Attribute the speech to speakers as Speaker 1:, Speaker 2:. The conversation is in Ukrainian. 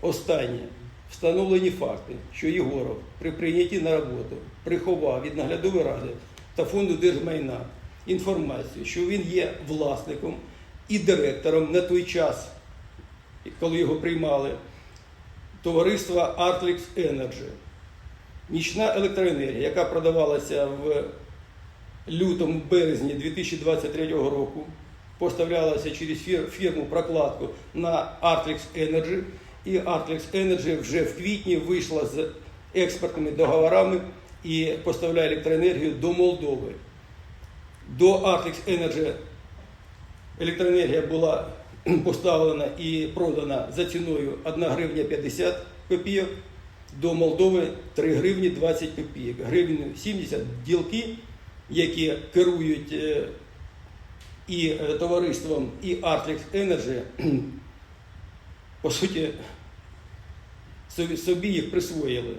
Speaker 1: Останнє. Встановлені факти, що Єгоров при прийнятті на роботу приховав від наглядової ради та фонду держмайна інформацію, що він є власником і директором на той час, коли його приймали, товариства Artlix Energy. Нічна електроенергія, яка продавалася в лютому березні 2023 року, поставлялася через фірму прокладку на Artlix Energy, і Artlix Energy вже в квітні вийшла з експортними договорами і поставляє електроенергію до Молдови. До Artlix Energy електроенергія була поставлена і продана за ціною 1 гривня 50 копійок, до Молдови 3 гривні 20 копійок. Гривню 70 ділки, які керують е, і е, товариством, і Artlix Energy, по суті, собі- їх присвоїли.